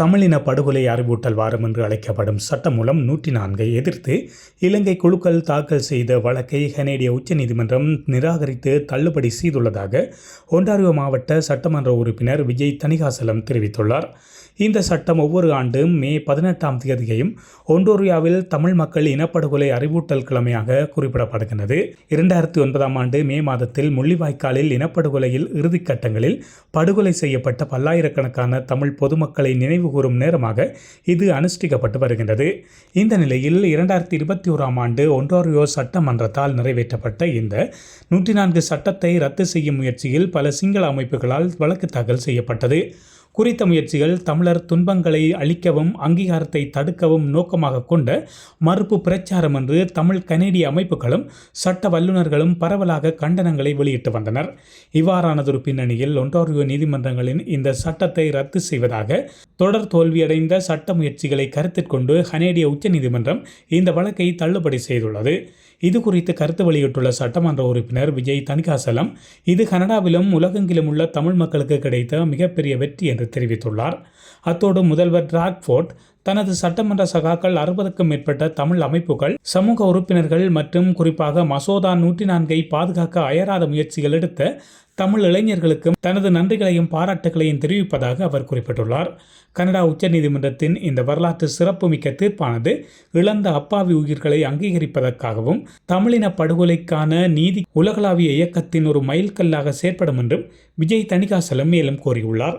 தமிழின படுகொலை அறிவூட்டல் வாரம் என்று அழைக்கப்படும் சட்டம் மூலம் நூற்றி நான்கை எதிர்த்து இலங்கை குழுக்கள் தாக்கல் செய்த வழக்கை கனேடிய உச்சநீதிமன்றம் நிராகரித்து தள்ளுபடி செய்துள்ளதாக ஒன்டாரியோ மாவட்ட சட்டமன்ற உறுப்பினர் விஜய் தணிகாசலம் தெரிவித்துள்ளார். இந்த சட்டம் ஒவ்வொரு ஆண்டும் மே பதினெட்டாம் தேதியையும் ஒன்டோரியாவில் தமிழ் மக்கள் இனப்படுகொலை அறிவூட்டல் கிழமையாக குறிப்பிடப்படுகின்றது. இரண்டாயிரத்தி ஒன்பதாம் ஆண்டு மே மாதத்தில் முள்ளிவாய்க்காலில் இனப்படுகொலையில் இறுதிக்கட்டங்களில் படுகொலை செய்யப்பட்ட பல்லாயிரக்கணக்கான தமிழ் பொதுமக்களை நினைவு கூறும் நேரமாக இது அனுஷ்டிக்கப்பட்டு வருகின்றது. இந்த நிலையில் இரண்டாயிரத்தி இருபத்தி ஓராம் ஆண்டு ஒன்டாரியோ சட்டமன்றத்தால் நிறைவேற்றப்பட்ட இந்த நூற்றி நான்கு சட்டத்தை ரத்து செய்யும் முயற்சியில் பல சிங்கள அமைப்புகளால் வழக்கு தாக்கல் செய்யப்பட்டது. குறித்த முயற்சிகள் தமிழர் துன்பங்களை அழிக்கவும் அங்கீகாரத்தை தடுக்கவும் நோக்கமாக கொண்ட மறுப்பு பிரச்சாரம் என்று தமிழ் கனேடிய அமைப்புகளும் சட்ட வல்லுநர்களும் பரவலாக கண்டனங்களை வெளியிட்டு வந்தனர். இவ்வாறானதொரு பின்னணியில் ஒன்டாரியோ நீதிமன்றங்களின் இந்த சட்டத்தை ரத்து செய்வதாக தொடர் தோல்வியடைந்த சட்ட முயற்சிகளை கருத்தில் கொண்டு கனேடிய உச்சநீதிமன்றம் இந்த வழக்கை தள்ளுபடி செய்துள்ளது. இது குறித்து கருத்து வெளியிட்டுள்ள சட்டமன்ற உறுப்பினர் விஜய் தணிகாசலம் இது கனடாவிலும் உலகெங்கிலும் உள்ள தமிழ் மக்களுக்கு கிடைத்த மிகப்பெரிய வெற்றி என்று தெரிவித்துள்ளார். அத்தோடு முதல்வர் டிராக்ஃபோர்ட் தனது சட்டமன்ற சகாக்கள் அறுபதுக்கும் மேற்பட்ட தமிழ் அமைப்புகள் சமூக உறுப்பினர்கள் மற்றும் குறிப்பாக மசோதா நூற்றி நான்கை பாதுகாக்க அயராத முயற்சிகள் எடுத்த தமிழ் இளைஞர்களுக்கும் தனது நன்றிகளையும் பாராட்டுகளையும் தெரிவிப்பதாக அவர் குறிப்பிட்டுள்ளார். கனடா உச்சநீதிமன்றத்தின் இந்த வரலாற்று சிறப்புமிக்க தீர்ப்பானது இழந்த அப்பாவி உயிர்களை அங்கீகரிப்பதற்காகவும் தமிழின படுகொலைக்கான நீதி உலகளாவிய இயக்கத்தின் ஒரு மைல்கல்லாக செயற்படும் என்றும் விஜய் தணிகாசலம் மேலும் கூறியுள்ளார்.